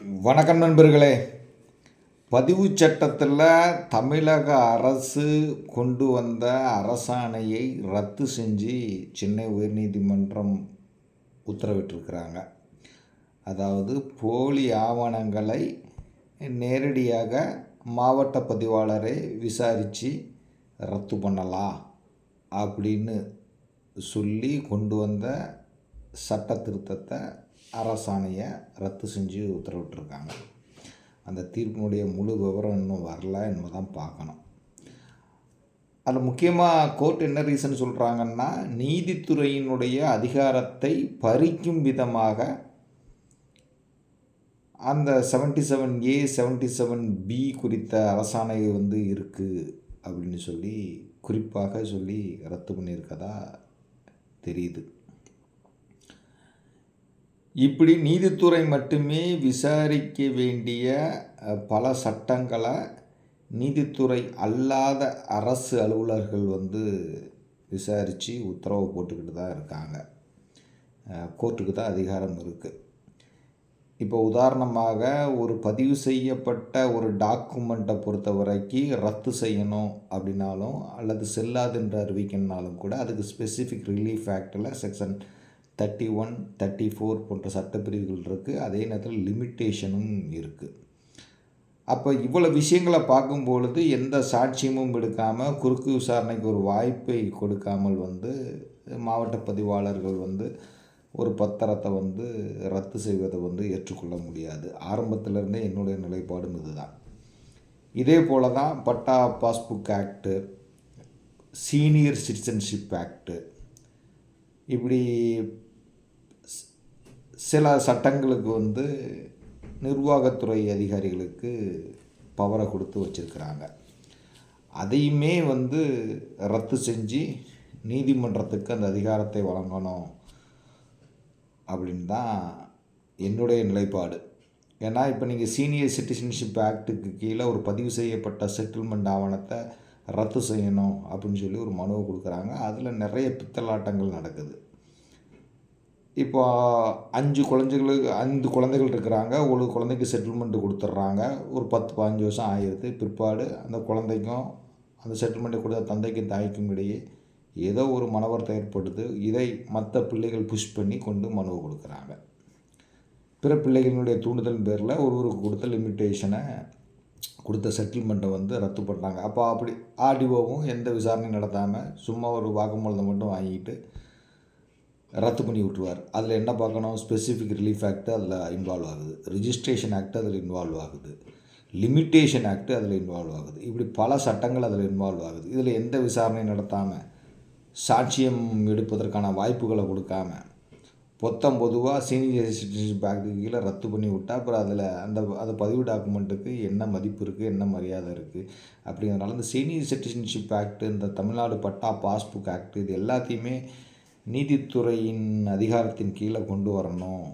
வணக்கம் நண்பர்களே. பதிவு சட்டத்தில் தமிழக அரசு கொண்டு வந்த அரசாணையை ரத்து செஞ்சு சென்னை உயர்நீதிமன்றம் உத்தரவிட்டிருக்கிறாங்க. அதாவது போலி ஆவணங்களை நேரடியாக மாவட்ட பதிவாளரை விசாரித்து ரத்து பண்ணலாம் அப்படின்னு சொல்லி கொண்டு வந்த சட்ட திருத்தத்தை அரசாணையை ரத்து செஞ்சு உத்தரவிட்டிருக்காங்க. அந்த தீர்ப்பினுடைய முழு விவரம் இன்னும் வரல இன்னும் தான் பார்க்கணும். அதில் முக்கியமாக கோர்ட் என்ன ரீசன் சொல்கிறாங்கன்னா நீதித்துறையினுடைய அதிகாரத்தை பறிக்கும் விதமாக அந்த seventy seven A seventy seven B குறித்த அரசாணை வந்து இருக்குது அப்படின்னு சொல்லி குறிப்பாக சொல்லி ரத்து பண்ணியிருக்கதா தெரியுது. இப்படி நீதித்துறை மட்டுமே விசாரிக்க வேண்டிய பல சட்டங்களை நீதித்துறை அல்லாத அரசு அலுவலர்கள் வந்து விசாரித்து உத்தரவு போட்டுக்கிட்டு தான் இருக்காங்க. கோர்ட்டுக்கு தான் அதிகாரம் இருக்குது இப்போ உதாரணமாக ஒரு பதிவு செய்யப்பட்ட ஒரு டாக்குமெண்ட்டை பொறுத்த வரைக்கும் ரத்து செய்யணும் அப்படின்னாலும் அல்லது செல்லாதுன்ற அறிவிக்கணுனாலும் கூட அதுக்கு ஸ்பெசிஃபிக் ரிலீஃப் ஆக்டில் section thirty one thirty four போன்ற சட்டப்பிரிவுகள் இருக்குது அதே நேரத்தில் லிமிட்டேஷனும் இருக்குது அப்போ இவ்வளோ விஷயங்களை பார்க்கும் பொழுது எந்த சாட்சியமும் எடுக்காமல் குறுக்கு விசாரணைக்கு ஒரு வாய்ப்பை கொடுக்காமல் வந்து மாவட்ட பதிவாளர்கள் வந்து ஒரு பத்திரத்தை வந்து ரத்து செய்வதை வந்து ஏற்றுக்கொள்ள முடியாது. ஆரம்பத்திலேருந்தே என்னுடைய நிலைப்பாடும் இதுதான். இதே போல தான் patta passbook act senior citizenship act இப்படி சில சட்டங்களுக்கு வந்து நிர்வாகத்துறை அதிகாரிகளுக்கு பவரை கொடுத்து வச்சுருக்கிறாங்க. அதையுமே வந்து ரத்து செஞ்சு நீதிமன்றத்துக்கு அந்த அதிகாரத்தை வழங்கணும் அப்படின்னு தான் என்னுடைய நிலைப்பாடு. ஏன்னா இப்போ நீங்கள் சீனியர் சிட்டிசன்ஷிப் ஆக்ட்டுக்கு கீழே ஒரு பதிவு செய்யப்பட்ட செட்டில்மெண்ட் ஆவணத்தை ரத்து செய்யணும் அப்படின்னு சொல்லி ஒரு மனுவை கொடுக்குறாங்க. அதில் நிறைய பித்தலாட்டங்கள் நடக்குது. இப்போ அஞ்சு குழந்தைகளுக்கு ஐந்து குழந்தைகள் இருக்கிறாங்க. ஒரு குழந்தைக்கு செட்டில்மெண்ட்டு கொடுத்துட்றாங்க. ஒரு பத்து பதினஞ்சு வருஷம் ஆகிடுது பிற்பாடு அந்த குழந்தைக்கும் அந்த செட்டில்மெண்ட்டை கொடுத்த தந்தைக்கும் தாய்க்கும் இடையே ஏதோ ஒரு மனவர்த்தம் ஏற்படுது. இதை மற்ற பிள்ளைகள் புஷ் பண்ணி கொண்டு மனுவை கொடுக்குறாங்க. பிற பிள்ளைகளினுடைய தூண்டுதல் பேரில் ஒருவருக்கு கொடுத்த லிமிட்டேஷனை கொடுத்த செட்டில்மெண்ட்டை வந்து ரத்து பண்ணுறாங்க அப்போ அப்படி ஆர்டிஓவும் எந்த விசாரணையும் நடத்தாமல் சும்மா ஒரு வாக்குமூலத்தை மட்டும் வாங்கிட்டு ரத்து பண்ணி விட்ருவார் அதில் என்ன பார்க்கணும்? ஸ்பெசிஃபிக் ரிலீஃப் ஆக்ட் அதில் இன்வால்வ் ஆகுது. ரிஜிஸ்ட்ரேஷன் ஆக்ட் அதில் இன்வால்வ் ஆகுது. லிமிட்டேஷன் ஆக்ட் அதில் இன்வால்வ் ஆகுது. இப்படி பல சட்டங்கள் அதில் இன்வால்வ் ஆகுது. இதில் எந்த விசாரணையும் நடத்தாமல் சாட்சியம் எடுப்பதற்கான வாய்ப்புகளை கொடுக்காம பொத்தம் பொதுவாக சீனியர் சிட்டிசன்ஷிப் ஆக்டுக்கு கீழே ரத்து பண்ணி விட்டா அப்புறம் அதில் அந்த அந்த பதிவு டாக்குமெண்ட்டுக்கு என்ன மதிப்பு இருக்குது என்ன மரியாதை இருக்குது அப்படிங்கிறதுனால இந்த சீனியர் சிட்டிசன்ஷிப் ஆக்ட் இந்த தமிழ்நாடு பட்டா பாஸ்புக் ஆக்ட் இது எல்லாத்தையுமே நீதித்துறையின் அதிகாரத்தின் கீழே கொண்டு வரணும்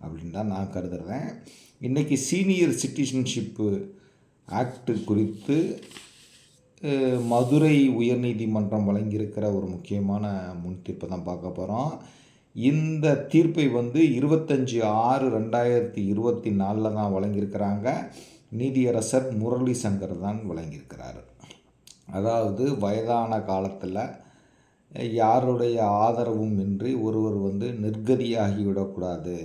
அப்படின்னு தான் நான் கருதுறேன். இன்றைக்கி சீனியர் சிட்டிசன்ஷிப்பு ஆக்டு குறித்து மதுரை உயர்நீதிமன்றம் வழங்கியிருக்கிற ஒரு முக்கியமான முன் தீர்ப்பை தான் பார்க்க போகிறோம் இந்த தீர்ப்பை வந்து இருபத்தஞ்சி ஆறு ரெண்டாயிரத்தி இருபத்தி நாலில் தான் வழங்கியிருக்கிறாங்க. நீதியரசர் முரளி சங்கர் தான் வழங்கியிருக்கிறார். அதாவது வயதான காலத்தில் யாருடைய ஆதரவும் இன்றி ஒருவர் வந்து நிர்கதியாகிவிடக்கூடாது.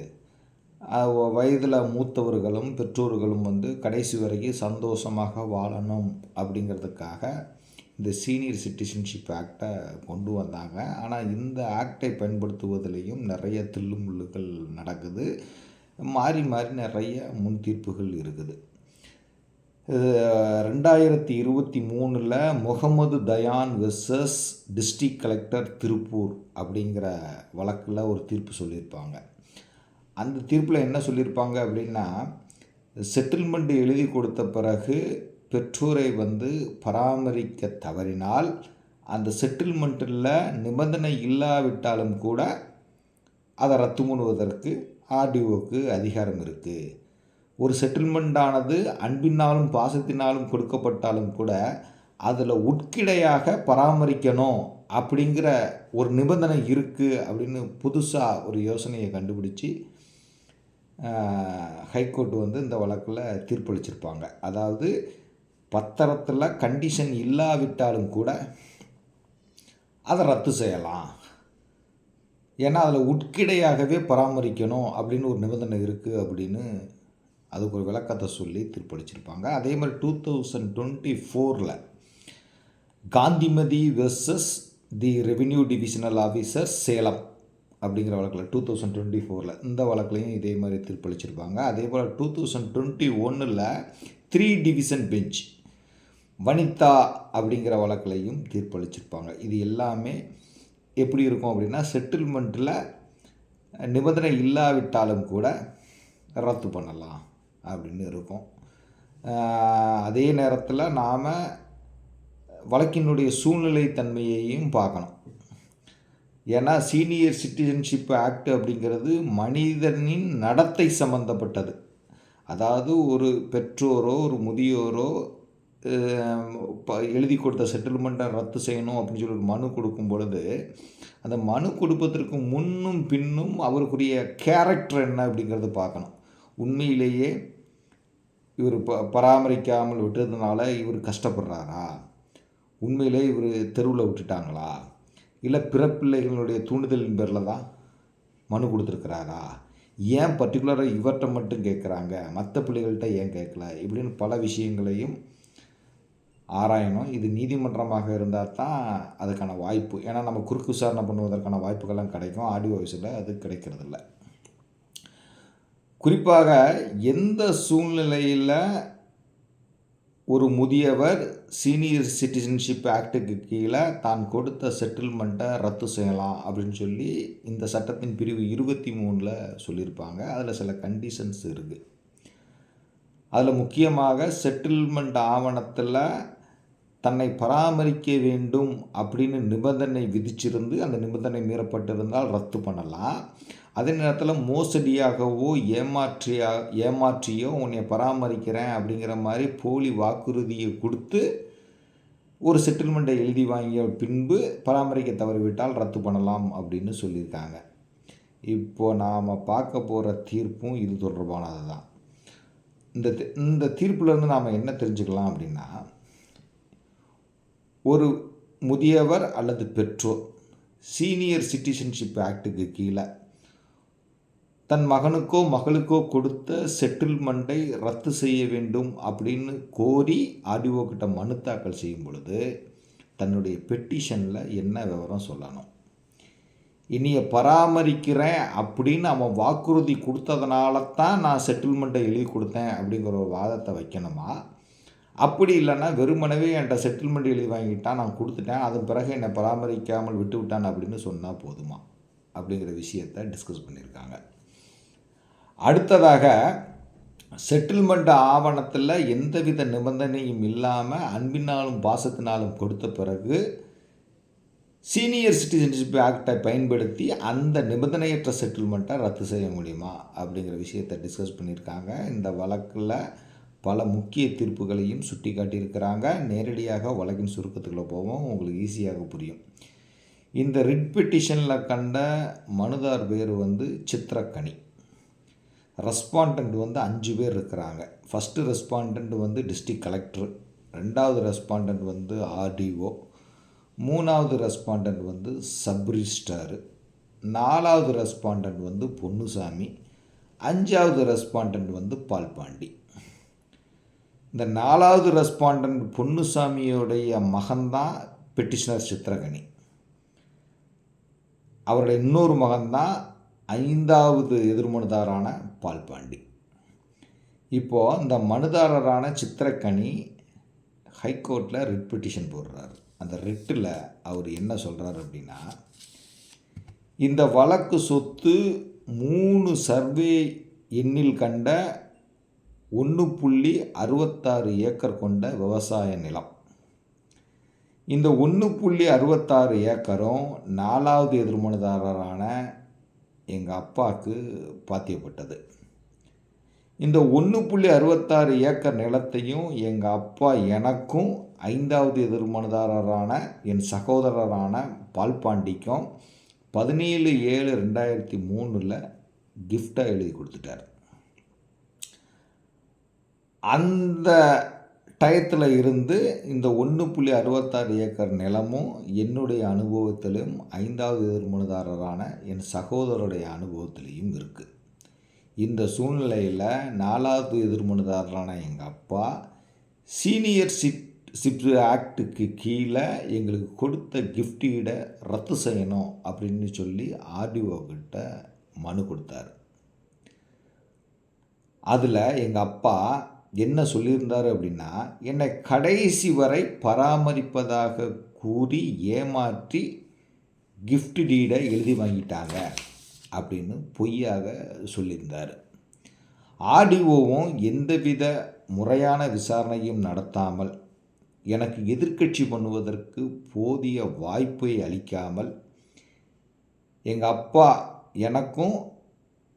வயதில் மூத்தவர்களும் பெற்றோர்களும் வந்து கடைசி வரைக்கும் சந்தோஷமாக வாழணும் அப்படிங்கிறதுக்காக இந்த சீனியர் சிட்டிசன்ஷிப் ஆக்டை கொண்டு வந்தாங்க. ஆனால் இந்த ஆக்டை பயன்படுத்துவதிலையும் நிறைய தில்லுமுள்ளுகள் நடக்குது. மாறி மாறி நிறைய முன் தீர்ப்புகள் இருக்குது. ரெண்டாயிரத்தி இருபத்தி மூணில் Mohammed Dayan versus district collector Tiruppur அப்படிங்கிற வழக்கில் ஒரு தீர்ப்பு சொல்லியிருப்பாங்க. அந்த தீர்ப்பில் என்ன சொல்லியிருப்பாங்க அப்படின்னா செட்டில்மெண்ட் எழுதி கொடுத்த பிறகு பெற்றோரை வந்து பராமரிக்க தவறினால் அந்த செட்டில்மெண்ட்டில் நிபந்தனை இல்லாவிட்டாலும் கூட அதை ரத்து பண்ணுவதற்கு ஆர்டிஓக்கு அதிகாரம் இருக்குது ஒரு செட்டில்மெண்ட்டானது அன்பினாலும் பாசத்தினாலும் கொடுக்கப்பட்டாலும் கூட அதில் உட்கிடையாக பராமரிக்கணும் அப்படிங்கிற ஒரு நிபந்தனை இருக்குது அப்படின்னு புதுசாக ஒரு யோசனையை கண்டுபிடிச்சி ஹைகோர்ட் வந்து இந்த வழக்கில் தீர்ப்பளிச்சிருப்பாங்க. அதாவது பத்திரத்தில் கண்டிஷன் இல்லாவிட்டாலும் கூட அதை ரத்து செய்யலாம். ஏன்னா அதில் உட்கிடையாகவே பராமரிக்கணும் அப்படின்னு ஒரு நிபந்தனை இருக்குது அப்படின்னு அதுக்கு ஒரு விளக்கத்தை சொல்லி தீர்ப்பளிச்சிருப்பாங்க. அதே மாதிரி டூ தௌசண்ட் டுவெண்ட்டி ஃபோரில் Gandhimathi versus the revenue divisional officer Salem அப்படிங்கிற வழக்கில் டூ தௌசண்ட் டுவெண்ட்டி ஃபோரில் இந்த வழக்குலையும் இதே மாதிரி தீர்ப்பளிச்சிருப்பாங்க. அதே போல் டூ தௌசண்ட் டுவெண்ட்டி ஒன்றில் த்ரீ டிவிஷன் பெஞ்ச் வனிதா அப்படிங்கிற வழக்குலையும் தீர்ப்பளிச்சிருப்பாங்க. இது எல்லாமே எப்படி இருக்கும் அப்படின்னா செட்டில்மெண்ட்டில் நிபந்தனை இல்லாவிட்டாலும் கூட ரத்து பண்ணலாம். அப்படின்னு இருக்கும். அதே நேரத்தில் நாம் வழக்கினுடைய சூழ்நிலை தன்மையையும் பார்க்கணும். ஏன்னா சீனியர் சிட்டிசன்ஷிப் ஆக்ட் அப்படிங்கிறது மனிதனின் நடத்தை சம்மந்தப்பட்டது அதாவது ஒரு பெற்றோரோ ஒரு முதியோரோ எழுதி கொடுத்த செட்டில்மெண்ட்டை ரத்து செய்யணும் அப்படின்னு சொல்லி ஒரு மனு கொடுக்கும் பொழுது அந்த மனு கொடுப்பதற்கு முன்னும் பின்னும் அவருக்குரிய கேரக்டர் என்ன அப்படிங்கிறத பார்க்கணும். உண்மையிலேயே இவர் ப பராமரிக்காமல் விட்டதுனால இவர் கஷ்டப்படுறாரா? உண்மையிலே இவர் தெருவில் விட்டுட்டாங்களா? இல்லை பிறப்பிள்ளைகளுடைய தூண்டுதலின் பேரில் தான் மனு கொடுத்துருக்குறாரா? ஏன் பர்டிகுலராக இவர்கிட்ட மட்டும் கேட்குறாங்க மற்ற பிள்ளைகள்கிட்ட ஏன் கேட்கல இப்படின்னு பல விஷயங்களையும் ஆராயணும். இது நீதிமன்றமாக இருந்தால் தான் அதுக்கான வாய்ப்பு. ஏன்னா நம்ம குறுக்கு விசாரணை பண்ணுவதற்கான வாய்ப்புகள்லாம் கிடைக்கும். ஆடியோ வாய்ஸில் அது கிடைக்கிறதில்ல. குறிப்பாக எந்த சூழ்நிலையில் ஒரு முதியவர் சீனியர் சிட்டிசன்ஷிப் ஆக்டுக்கு கீழே தான் கொடுத்த செட்டில்மெண்ட்டை ரத்து செய்யலாம் அப்படின்னு சொல்லி இந்த சட்டத்தின் பிரிவு இருபத்தி மூணில் சொல்லியிருப்பாங்க. அதில் சில கண்டிஷன்ஸ் இருக்குது அதில் முக்கியமாக செட்டில்மெண்ட் ஆவணத்தில் தன்னை பராமரிக்க வேண்டும் அப்படின்னு நிபந்தனை விதிச்சிருந்து அந்த நிபந்தனை மீறப்பட்டிருந்தால் ரத்து பண்ணலாம். அதே நேரத்தில் மோசடியாகவோ ஏமாற்றியா ஏமாற்றியோ உன்னை பராமரிக்கிறேன் அப்படிங்கிற மாதிரி போலி வாக்குறுதியை கொடுத்து ஒரு செட்டில்மெண்ட்டை எழுதி வாங்கிய பின்பு பராமரிக்க தவறிவிட்டால் ரத்து பண்ணலாம் அப்படின்னு சொல்லியிருக்காங்க. இப்போது நாம் பார்க்க போகிற தீர்ப்பும் இது தொடர்பானது தான் இந்த இந்த தீர்ப்புலேருந்து நாம் என்ன தெரிஞ்சுக்கலாம் அப்படின்னா ஒரு முதியவர் அல்லது பெற்றோர் சீனியர் சிட்டிசன்ஷிப் ஆக்டுக்கு கீழே தன் மகனுக்கோ மகளுக்கோ கொடுத்த செட்டில்மெண்ட்டை ரத்து செய்ய வேண்டும் அப்படின்னு கோரி ஆர்டிஓ கிட்ட மனு தாக்கல் செய்யும் பொழுது தன்னுடைய பெட்டிஷனில் என்ன விவரம் சொல்லணும்? இனிய பராமரிக்கிறேன் அப்படின்னு அவன் வாக்குறுதி கொடுத்ததுனால தான் நான் செட்டில்மெண்ட்டை எழுதி கொடுத்தேன் அப்படிங்கிற ஒரு வாதத்தை வைக்கணுமா? அப்படி இல்லைன்னா வெறுமனவே என்கிட்ட செட்டில்மெண்ட் எழுதி வாங்கிட்டான் நான் கொடுத்துட்டேன் அதன் பிறகு என்னை பராமரிக்காமல் விட்டு விட்டான் அப்படின்னு சொன்னால் போதுமா? அப்படிங்கிற விஷயத்தை டிஸ்கஸ் பண்ணியிருக்காங்க. அடுத்ததாக செட்டில்மெண்ட் ஆவணத்தில் எந்தவித நிபந்தனையும் இல்லாமல் அன்பினாலும் பாசத்தினாலும் கொடுத்த பிறகு சீனியர் சிட்டிசன்ஷிப் ஆக்டை பயன்படுத்தி அந்த நிபந்தனையற்ற செட்டில்மெண்ட்டை ரத்து செய்ய முடியுமா? அப்படிங்கிற விஷயத்தை டிஸ்கஸ் பண்ணியிருக்காங்க. இந்த வழக்கில் பல முக்கிய தீர்ப்புகளையும் சுட்டி காட்டியிருக்கிறாங்க நேரடியாக வழக்கின் சுருக்கத்துக்குள்ளே போவோம் உங்களுக்கு ஈஸியாக புரியும். இந்த ரிட் பெட்டிஷனில் கண்ட மனுதார் பேர் வந்து சித்திரக்கனி. ரெஸ்பாண்டன்ட் வந்து அஞ்சு பேர் இருக்கிறாங்க. ஃபஸ்ட்டு ரெஸ்பாண்டன்ட் வந்து டிஸ்ட்ரிக் கலெக்டர் ரெண்டாவது ரெஸ்பாண்டன்ட் வந்து ஆர்டிஓ மூணாவது ரெஸ்பாண்டன்ட் வந்து சப் நாலாவது ரெஸ்பாண்டன்ட் வந்து பொன்னுசாமி அஞ்சாவது ரெஸ்பாண்டன்ட் வந்து பால்பாண்டி. இந்த நாலாவது ரெஸ்பாண்டன்ட் பொன்னுசாமியோடைய மகன்தான் பெட்டிஷனர் சித்திரகனி. அவருடைய இன்னொரு மகன்தான் ஐந்தாவது எதிர்மனுதாரான பால்பாண்டி. இப்போது இந்த மனுதாரரான சித்திரக்கனி ஹைகோர்ட்டில் ரிட் பெட்டிஷன் போடுறாரு. அந்த ரிட்டில் அவர் என்ன சொல்கிறார் அப்படின்னா இந்த வழக்கு சொத்து மூணு சர்வே எண்ணில் கண்ட ஒன்று புள்ளி அறுபத்தாறு ஏக்கர் கொண்ட விவசாய நிலம். இந்த ஒன்று புள்ளி அறுபத்தாறு ஏக்கரும் நாலாவது எதிர்மனுதாரரான எங்கள் அப்பாவுக்கு பாத்தியப்பட்டது. இந்த ஒன்று புள்ளி அறுபத்தாறு ஏக்கர் நிலத்தையும் எங்கள் அப்பா எனக்கும் ஐந்தாவது எதிர்மனதாரரான என் சகோதரரான பால்பாண்டிக்கும் பதினேழு ஏழு ரெண்டாயிரத்தி மூணில் கிஃப்டாக எழுதி கொடுத்துட்டார். அந்த டயத்தில் இருந்து இந்த ஒன்று புள்ளி அறுபத்தாறு ஏக்கர் நிலமும் என்னுடைய அனுபவத்திலும் ஐந்தாவது எதிர்மனுதாரரான என் சகோதரருடைய அனுபவத்திலையும் இருக்குது இந்த சூழ்நிலையில் நாலாவது எதிர்மனுதாரரான எங்கள் அப்பா சீனியர் சிட் சிப் ஆக்டுக்கு கீழே எங்களுக்கு கொடுத்த கிஃப்டீடை ரத்து செய்யணும் அப்படின்னு சொல்லி ஆர்டிஓ கிட்ட மனு கொடுத்தாரு. அதில் எங்கள் அப்பா என்ன சொல்லியிருந்தார் அப்படின்னா என்னை கடைசி வரை பராமரிப்பதாக கூறி ஏமாற்றி கிஃப்ட் டீடை எழுதி வாங்கிட்டாங்க அப்படின்னு பொய்யாக சொல்லியிருந்தார். ஆர்டிஓவும் எந்தவித முறையான விசாரணையும் நடத்தாமல் எனக்கு எதிர்க்கட்சி பண்ணுவதற்கு போதிய வாய்ப்பை அளிக்காமல் எங்கள் அப்பா எனக்கும்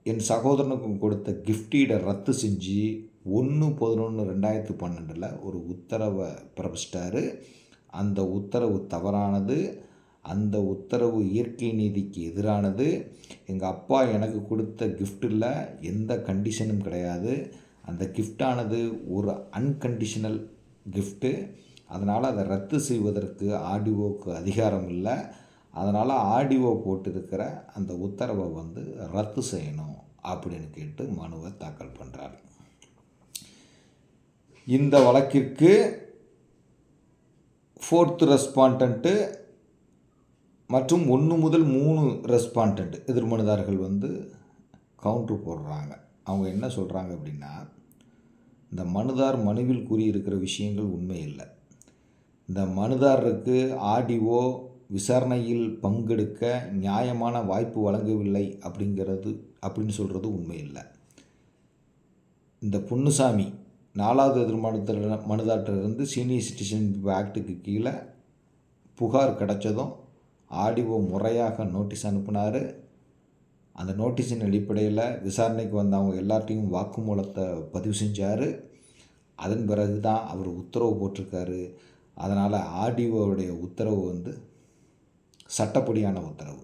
என் சகோதரனுக்கும் கொடுத்த கிஃப்டீடை ரத்து செஞ்சு ஒன்று பதினொன்று ரெண்டாயிரத்து பன்னெண்டில் ஒரு உத்தரவை பிறப்பிச்சிட்டாரு. அந்த உத்தரவு தவறானது. அந்த உத்தரவு இயற்கை நீதிக்கு எதிரானது. எங்கள் அப்பா எனக்கு கொடுத்த கிஃப்டில் எந்த கண்டிஷனும் கிடையாது. அந்த கிஃப்டானது ஒரு அன்கண்டிஷனல் கிஃப்ட்டு அதனால் அதை ரத்து செய்வதற்கு ஆடிஓக்கு அதிகாரம் இல்லை. அதனால் ஆடிஓ போட்டிருக்கிற அந்த உத்தரவை வந்து ரத்து செய்யணும் அப்படின்னு கேட்டு மனுவை தாக்கல் பண்ணுறார் இந்த வழக்கிற்கு ஃபோர்த்து ரெஸ்பாண்டன்ட்டு மற்றும் ஒன்று முதல் மூணு ரெஸ்பாண்டன்ட் எதிர்மனுதாரர்கள் வந்து கவுண்ட்ரு போடுறாங்க. அவங்க என்ன சொல்கிறாங்க அப்படின்னா இந்த மனுதார் மனுவில் கூறியிருக்கிற விஷயங்கள் உண்மை இல்லை இந்த மனுதாரருக்கு ஆடிஓ விசாரணையில் பங்கெடுக்க நியாயமான வாய்ப்பு வழங்கவில்லை அப்படிங்கிறது அப்படின்னு சொல்கிறது உண்மை இல்லை இந்த பொன்னுசாமி நாலாவது எதிர்மானத்தில் மனுதாட்டிலிருந்து சீனியர் சிட்டிசன் ஆக்டுக்கு கீழே புகார் கிடைச்சதும் ஆடிஓ முறையாக நோட்டீஸ் அனுப்புனார். அந்த நோட்டீஸின் அடிப்படையில் விசாரணைக்கு வந்தவங்க எல்லார்ட்டையும் வாக்குமூலத்தை பதிவு செஞ்சார். அதன் பிறகு தான் அவர் உத்தரவு போட்டிருக்காரு. அதனால் ஆர்டிஓவுடைய உத்தரவு வந்து சட்டப்படியான உத்தரவு.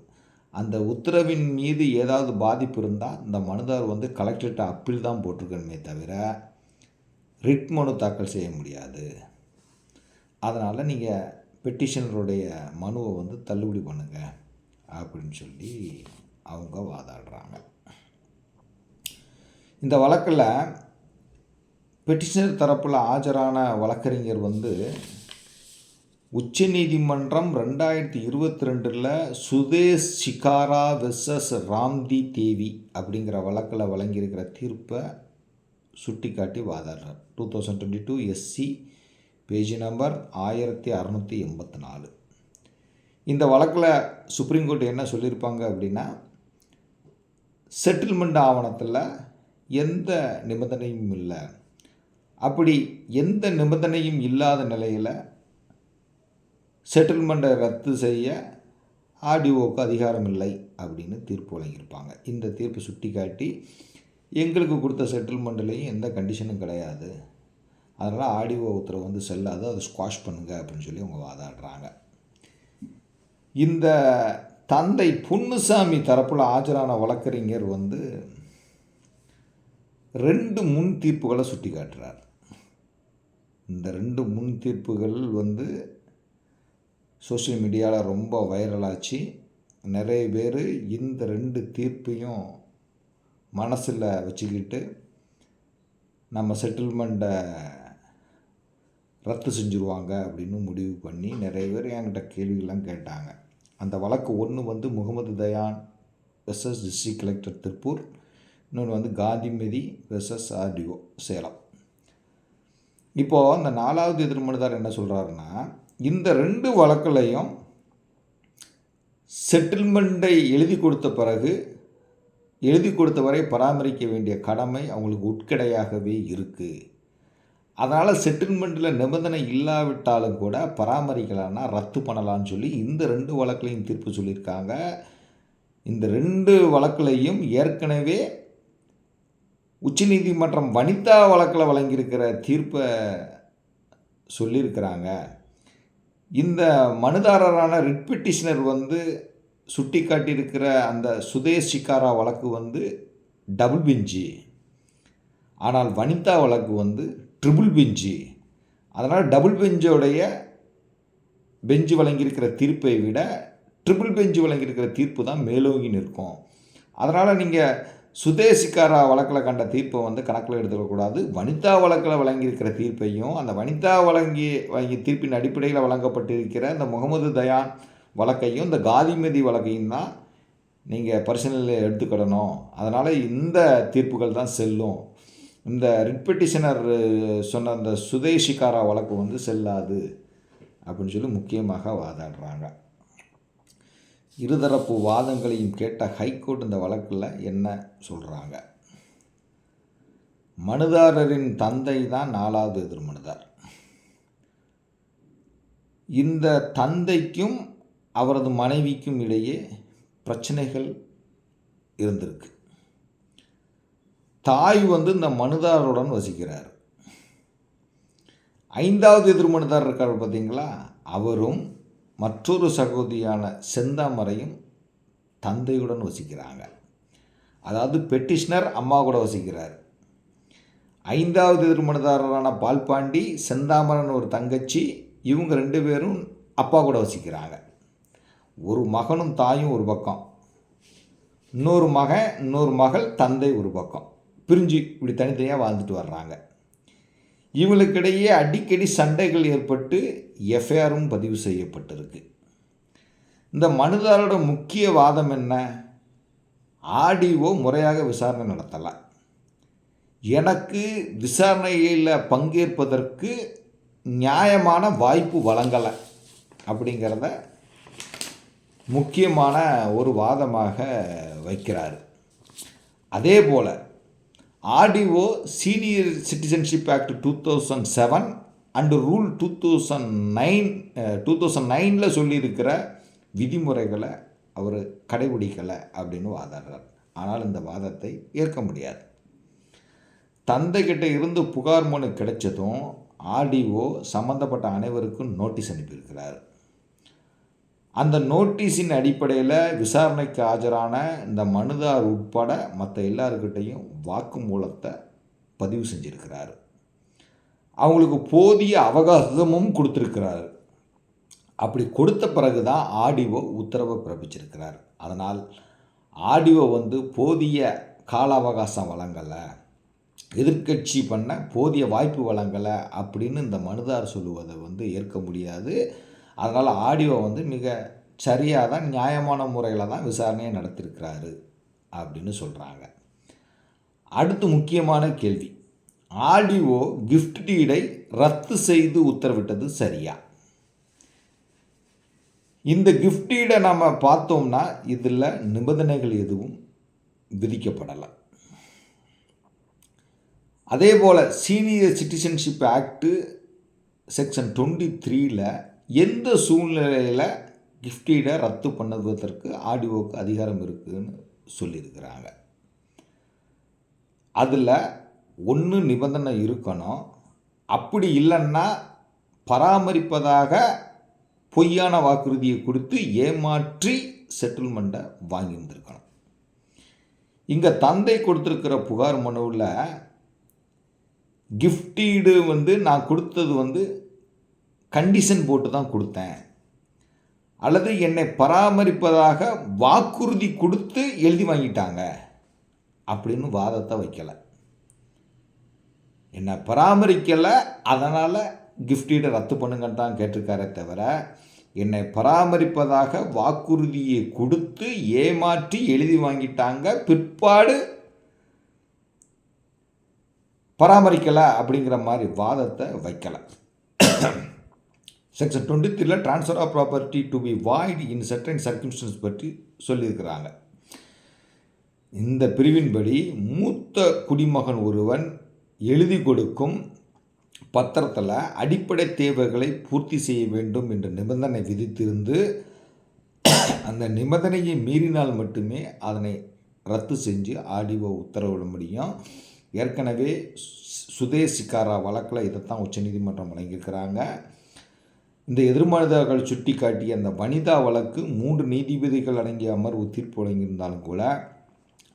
அந்த உத்தரவின் மீது ஏதாவது பாதிப்பு இருந்தால் இந்த மனுதார் வந்து கலெக்டர்கிட்ட அப்பீல் தான் போட்டிருக்கணுமே தவிர ரிட் மனு தாக்கல் செய்ய முடியாது. அதனால் நீங்கள் பெட்டிஷனருடைய மனுவை வந்து தள்ளுபடி பண்ணுங்கள் அப்படின்னு சொல்லி அவங்க வாதாடுறாங்க. இந்த வழக்கில் பெட்டிஷனர் தரப்பில் ஆஜரான வழக்கறிஞர் வந்து உச்சநீதிமன்றம் ரெண்டாயிரத்தி இருபத்தி ரெண்டில் சுதேஷ் சிகாரா வெர்சஸ் ராம்தி தேவி அப்படிங்கிற வழக்கில் வழங்கியிருக்கிற தீர்ப்பை சுட்டிக்காட்டி வாதாடுறார். Two thousand twenty two SC page number ஆயிரத்தி அறநூற்றி எண்பத்தி நாலு. இந்த வழக்கில் சுப்ரீம் கோர்ட் என்ன சொல்லியிருப்பாங்க அப்படின்னா செட்டில்மெண்ட் ஆவணத்தில் எந்த நிபந்தனையும் இல்லை. அப்படி எந்த நிபந்தனையும் இல்லாத நிலையில் செட்டில்மெண்ட்டை ரத்து செய்ய ஆர்டிஓக்கு அதிகாரம் இல்லை அப்படின்னு தீர்ப்பு வழங்கியிருப்பாங்க. இந்த தீர்ப்பு சுட்டி காட்டி எங்களுக்கு கொடுத்த செட்டில்மெண்ட்லேயும் எந்த கண்டிஷனும் கிடையாது. அதனால் ஆடியோ உத்தரவு வந்து செல்லாது அதை ஸ்குவாஷ் பண்ணுங்கள் அப்படின்னு சொல்லி அவங்க வாதாடுறாங்க. இந்த தந்தை பொன்னுசாமி தரப்பில் ஆஜரான வழக்கறிஞர் வந்து ரெண்டு முன் தீர்ப்புகளை சுட்டி காட்டுறார் இந்த ரெண்டு முன் தீர்ப்புகள் வந்து சோஷியல் மீடியாவில் ரொம்ப வைரலாச்சு நிறைய பேர் இந்த ரெண்டு தீர்ப்பையும் மனசில் வச்சுக்கிட்டு நம்ம செட்டில்மெண்ட்டை ரத்து செஞ்சுருவாங்க அப்படின்னு முடிவு பண்ணி நிறைய பேர் என்கிட்ட கேள்விகள்லாம் கேட்டாங்க. அந்த வழக்கு ஒன்று வந்து Mohammed Dayan versus district collector Tiruppur இன்னொன்று வந்து காந்திமதி வெர்சஸ் ஆர்டிஓ சேலம். இப்போது அந்த நாலாவது எதிர்மனுதார் என்ன சொல்கிறாருன்னா இந்த ரெண்டு வழக்குலையும் செட்டில்மெண்ட்டை எழுதி கொடுத்த பிறகு எழுதி கொடுத்த வரை பராமரிக்க வேண்டிய கடமை அவங்களுக்கு உட்கடையாகவே இருக்குது அதனால் செட்டில்மெண்ட்டில் நிபந்தனை இல்லாவிட்டாலும் கூட பராமரிக்கலான்னா ரத்து பண்ணலான்னு சொல்லி இந்த ரெண்டு வழக்குலையும் தீர்ப்பு சொல்லியிருக்காங்க. இந்த ரெண்டு வழக்குலையும் ஏற்கனவே உச்சநீதிமன்றம் வனிதா வழக்கில் வழங்கியிருக்கிற தீர்ப்பை சொல்லியிருக்கிறாங்க. இந்த மனுதாரரான ரிட் பெட்டிஷனர் வந்து சுட்டி காட்டியிருக்கிற அந்த சுதேஷ் சிக்காரா வழக்கு வந்து டபுள் பிஞ்சி. ஆனால் வனிதா வழக்கு வந்து ட்ரிபிள் பிஞ்சி. அதனால் டபுள் பெஞ்சோடைய பெஞ்சு வழங்கியிருக்கிற தீர்ப்பை விட ட்ரிபிள் பெஞ்சு வழங்கியிருக்கிற தீர்ப்பு தான் மேலோங்கி நிற்கும். அதனால் நீங்கள் சுதேசிக்காரா வழக்கில் கண்ட தீர்ப்பை வந்து கணக்கில் எடுத்துக்கக்கூடாது. வனிதா வழக்கில் வழங்கியிருக்கிற தீர்ப்பையும் அந்த வனிதா வழங்கி வழங்கிய தீர்ப்பின் அடிப்படையில் வழங்கப்பட்டிருக்கிற இந்த முகமது தயான் வழக்கையும் இந்த காதிமதி வழக்கையும் தான் நீங்கள் பரிசீலனையில் எடுத்துக்கிடணும். அதனால் இந்த தீர்ப்புகள் தான் செல்லும். இந்த ரிட் பெட்டிஷனர் சொன்ன அந்த சுதேஷிகாரா வழக்கு வந்து செல்லாது அப்படின்னு சொல்லி முக்கியமாக வாதாடுறாங்க. இருதரப்பு வாதங்களையும் கேட்ட ஹைகோர்ட் இந்த வழக்கில் என்ன சொல்கிறாங்க மனுதாரரின் தந்தை தான் நாலாவது எதிர்மனுதார். இந்த தந்தைக்கும் அவரது மனைவிக்கும் இடையே பிரச்சனைகள் இருந்திருக்கு. தாய் வந்து இந்த மனுதாரருடன் வசிக்கிறார். ஐந்தாவது எதிர்மனுதார் இருக்கார் பார்த்தீங்களா? அவரும் மற்றொரு சகோதரியான செந்தாமரையும் தந்தையுடன் வசிக்கிறாங்க. அதாவது பெட்டிஷ்னர் அம்மா கூட வசிக்கிறார். ஐந்தாவது எதிர்மனுதாரரான பால்பாண்டி செந்தாமரன் ஒரு தங்கச்சி இவங்க ரெண்டு பேரும் அப்பா கூட வசிக்கிறாங்க. ஒரு மகனும் தாயும் ஒரு பக்கம். இன்னொரு மகன் இன்னொரு மகள் தந்தை ஒரு பக்கம். பிரிஞ்சு இப்படி தனித்தனியாக வாழ்ந்துட்டு வர்றாங்க. இவங்களுக்கிடையே அடிக்கடி சண்டைகள் ஏற்பட்டு எஃப்ஐஆரும் பதிவு செய்யப்பட்டிருக்கு. இந்த மனுதாரோட முக்கிய வாதம் என்ன? ஆடிஓ முறையாக விசாரணை நடத்தலை எனக்கு விசாரணையில் பங்கேற்பதற்கு நியாயமான வாய்ப்பு வழங்கலை அப்படிங்கிறத முக்கியமான ஒரு வாதமாக வைக்கிறார். அதே போல் RDO senior citizenship act two thousand seven and rule two thousand nine two thousand நைனில் சொல்லியிருக்கிற விதிமுறைகளை அவர் கடைபிடிக்கலை அப்படின்னு வாதாடுறார். ஆனால் இந்த வாதத்தை ஏற்க முடியாது. தந்தைக்கிட்ட இருந்து புகார் மனு கிடைச்சதும் ஆர்டிஓ சம்மந்தப்பட்ட அனைவருக்கும் நோட்டீஸ் அனுப்பியிருக்கிறார். அந்த நோட்டீஸின் அடிப்படையில் விசாரணைக்கு ஆஜரான இந்த மனுதார் உட்பட மற்ற எல்லாருக்கிட்டையும் வாக்குமூலத்தை பதிவு செஞ்சுருக்கிறார். அவங்களுக்கு போதிய அவகாசமும் கொடுத்துருக்கிறார். அப்படி கொடுத்த பிறகு தான் ஆடிஓ உத்தரவை பிறப்பிச்சிருக்கிறார். அதனால் ஆடிஓ வந்து போதிய கால அவகாசம் வழங்கலை எதிர்க்கட்சி பண்ண போதிய வாய்ப்பு வழங்கலை அப்படின்னு இந்த மனுதார் சொல்லுவதை வந்து ஏற்க முடியாது. அதனால் ஆடியோ வந்து மிக சரியாக தான் நியாயமான முறையில் தான் விசாரணையை நடத்திருக்கிறாரு அப்படின்னு சொல்கிறாங்க அடுத்து முக்கியமான கேள்வி. ஆடியோ கிஃப்ட் டீடை ரத்து செய்து உத்தரவிட்டது சரியா? இந்த கிஃப்ட் டீடை நம்ம பார்த்தோம்னா இதில் நிபந்தனைகள் எதுவும் விதிக்கப்படலை. அதே போல் senior citizenship act section twenty த்ரீயில் எந்த சூழ்நிலையில் கிஃப்டீடை ரத்து பண்ணுவதற்கு ஆடியோவுக்கு அதிகாரம் இருக்குதுன்னு சொல்லியிருக்கிறாங்க. அதில் ஒன்று நிபந்தனை இருக்கணும். அப்படி இல்லைன்னா பராமரிப்பதாக பொய்யான வாக்குறுதியை கொடுத்து ஏமாற்றி செட்டில்மெண்ட்டை வாங்கியிருந்திருக்கணும் இங்கே தந்தை கொடுத்துருக்கிற புகார் மனுவில் கிஃப்டீடு வந்து நான் கொடுத்தது வந்து கண்டிஷன் போட்டு தான் கொடுத்தேன். அல்லது என்னை பராமரிப்பதாக வாக்குறுதி கொடுத்து எழுதி வாங்கிட்டாங்க. அப்படின்னு வாதத்தை வைக்கலை. என்னை பராமரிக்கலை அதனால் கிஃப்டீடை ரத்து பண்ணுங்கன்னு தான் கேட்டிருக்காரே தவிர என்னை பராமரிப்பதாக வாக்குறுதியை கொடுத்து ஏமாற்றி எழுதி வாங்கிட்டாங்க பிற்பாடு பராமரிக்கலை அப்படிங்கிற மாதிரி வாதத்தை வைக்கலை. செக்ஷன் டுவெண்ட்டி த்ரீல transfer of property to be void in certain circumstances பற்றி சொல்லியிருக்கிறாங்க. இந்த பிரிவின்படி மூத்த குடிமகன் ஒருவன் எழுதி கொடுக்கும் பத்திரத்தில் அடிப்படை தேவைகளை பூர்த்தி செய்ய வேண்டும் என்ற நிபந்தனை விதித்திருந்து அந்த நிபந்தனையை மீறினால் மட்டுமே அதனை ரத்து செஞ்சு ஆடிஓ உத்தரவிட முடியும். ஏற்கனவே சுதேசிக்காரா வழக்கில் இதைத்தான் உச்சநீதிமன்றம் வழங்கியிருக்கிறாங்க. இந்த எதிர்மனிதர்கள் சுட்டி காட்டிய அந்த வனிதா வழக்கு மூன்று நீதிபதிகள் அடங்கிய அமர்வு தீர்ப்பு வழங்கியிருந்தாலும் கூட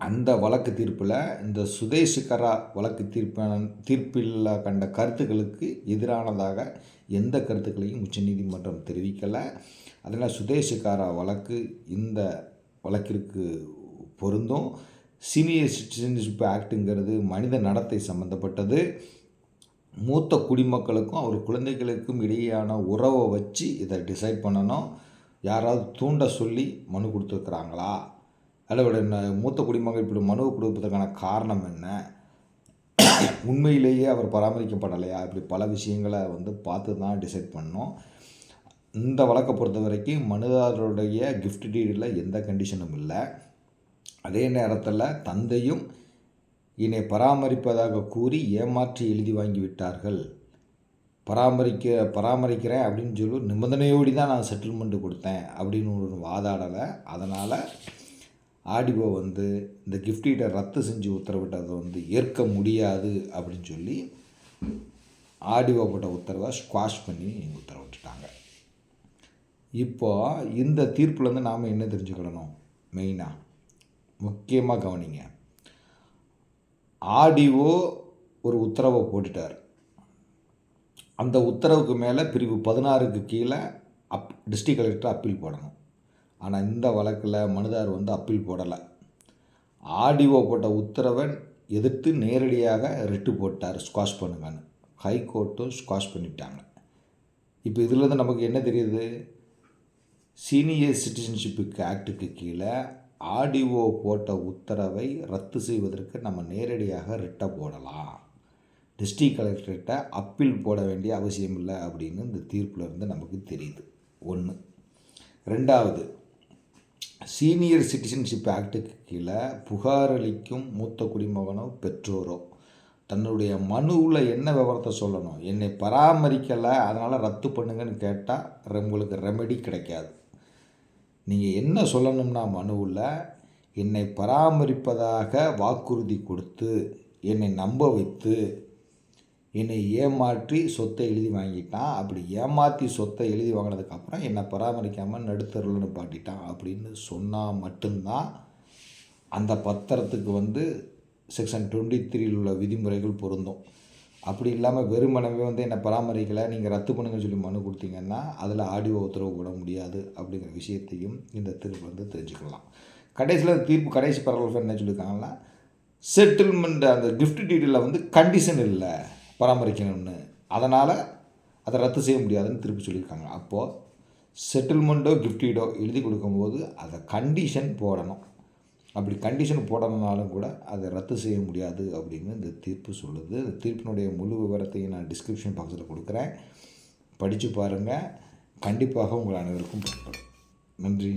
அந்த வழக்கு தீர்ப்பில் இந்த சுதேசிகரா வழக்கு தீர்ப்பான தீர்ப்பில் கண்ட கருத்துக்களுக்கு எதிரானதாக எந்த கருத்துக்களையும் உச்சநீதிமன்றம் தெரிவிக்கலை. அதனால் சுதேசிகாரா வழக்கு இந்த வழக்கிற்கு பொருந்தும். சீனியர் சிட்டிசன்ஷிப் ஆக்ட்டுங்கிறது மனித நடத்தை சம்மந்தப்பட்டது மூத்த குடிமக்களுக்கும் அவர் குழந்தைகளுக்கும் இடையேயான உறவை வச்சு இதை டிசைட் பண்ணணும். யாராவது தூண்ட சொல்லி மனு கொடுத்துருக்குறாங்களா? அல்லது மூத்த குடிமக்கள் இப்படி மனு கொடுப்பதற்கான காரணம் என்ன? உண்மையிலேயே அவர் பராமரிக்கப்படலையா? இப்படி பல விஷயங்களை வந்து பார்த்து தான் டிசைட் பண்ணோம். இந்த வழக்கை பொறுத்த வரைக்கும் மனுதாரருடைய கிஃப்ட் டீடில் எந்த கண்டிஷனும் இல்லை. அதே நேரத்தில் தந்தையும் என்னை பராமரிப்பதாக கூறி ஏமாற்றி எழுதி வாங்கி விட்டார்கள். பராமரிக்க பராமரிக்கிறேன் அப்படின்னு சொல்லி நிபந்தனையோடு தான் நான் செட்டில்மெண்ட்டு கொடுத்தேன் அப்படின்னு ஒரு வாதாடலை. அதனால் ஆடிபோ வந்து இந்த கிஃப்டீட்டை ரத்து செஞ்சு உத்தரவிட்டதை வந்து ஏற்க முடியாது அப்படின்னு சொல்லி ஆடிஓ போட்ட உத்தரவை ஸ்குவாஷ் பண்ணி உத்தரவிட்டுட்டாங்க. இப்போ இந்த தீர்ப்புலேருந்து நாம் என்ன தெரிஞ்சுக்கிடணும் மெயினாக முக்கியமாக கவனிங்க. ஆடிஓ ஒரு உத்தரவை போட்டுட்டார். அந்த உத்தரவுக்கு மேலே பிரிவு பதினாறுக்கு கீழே அப் டிஸ்ட்ரிக் கலெக்டர் அப்பீல் போடணும். ஆனால் இந்த வழக்கில் மனுதார் வந்து அப்பீல் போடலை. ஆர்டிஓ போட்ட உத்தரவை எதிர்த்து நேரடியாக ரிட்டு போட்டார் ஸ்குவாஷ் பண்ணுங்கன்னு. ஹைகோர்ட்டும் ஸ்குவாஷ் பண்ணிட்டாங்க. இப்போ இதுலேருந்து நமக்கு என்ன தெரியுது? சீனியர் சிட்டிசன்ஷிப்புக்கு ஆக்டுக்கு கீழே ஆடிஓ போட்ட உத்தரவை ரத்து செய்வதற்கு நம்ம நேரடியாக ரிட்டை போடலாம். டிஸ்ட்ரிக்ட் கலெக்டர்கிட்ட அப்பீல் போட வேண்டிய அவசியம் இல்லை அப்படின்னு இந்த தீர்ப்பில் இருந்து நமக்கு தெரியுது. ஒன்று ரெண்டாவது சீனியர் சிட்டிசன்ஷிப் ஆக்டுக்கு கீழே புகார் அளிக்கும் மூத்த குடிமகனோ பெற்றோரோ தன்னுடைய மனுவில் என்ன விவரத்தை சொல்லணும்? என்னை பராமரிக்கலை அதனால் ரத்து பண்ணுங்கன்னு கேட்டால் உங்களுக்கு ரெமெடி கிடைக்காது. நீங்கள் என்ன சொல்லணும்னா மனுவில் என்னை பராமரிப்பதாக வாக்குறுதி கொடுத்து என்னை நம்ப வைத்து என்னை ஏமாற்றி சொத்தை எழுதி வாங்கிட்டான் அப்படி ஏமாற்றி சொத்தை எழுதி வாங்கினதுக்கப்புறம் என்னை பராமரிக்காமல் நடுத்தருவில் பாட்டிட்டான் அப்படின்னு சொன்னால் மட்டும்தான் அந்த பத்திரத்துக்கு வந்து செக்ஷன் டுவெண்ட்டி த்ரீயில் உள்ள விதிமுறைகள் பொருந்தும். அப்படி இல்லாமல் வெறுமனவே வந்து என்னை பராமரிக்கலை. நீங்கள் ரத்து பண்ணுங்கன்னு சொல்லி மனு கொடுத்தீங்கன்னா அதில் ஆடியோ உத்தரவு போட முடியாது அப்படிங்கிற விஷயத்தையும் இந்த தீர்ப்பு வந்து தெரிஞ்சுக்கலாம். கடைசியில் தீர்ப்பு கடைசி பரவல் என்ன சொல்லியிருக்காங்கன்னா செட்டில்மெண்ட் அந்த கிஃப்ட் டீட்டெயிலில் வந்து கண்டிஷன் இல்லை பராமரிக்கணும்னு. அதனால் அதை ரத்து செய்ய முடியாதுன்னு திருப்பி சொல்லியிருக்காங்க. அப்போது செட்டில்மெண்ட்டோ கிஃப்டீடோ எழுதி கொடுக்கும்போது அதை கண்டிஷன் போடணும். அப்படி கண்டிஷன் போடணுனாலும் கூட அதை ரத்து செய்ய முடியாது அப்படின்னு இந்த தீர்ப்பு சொல்லுது. இந்த தீர்ப்பினுடைய முழு விவரத்தையும் நான் டிஸ்கிரிப்ஷன் பாக்ஸில் கொடுக்குறேன். படித்து பாருங்கள் கண்டிப்பாக உங்கள் அனைவருக்கும் பயன்படும். நன்றி.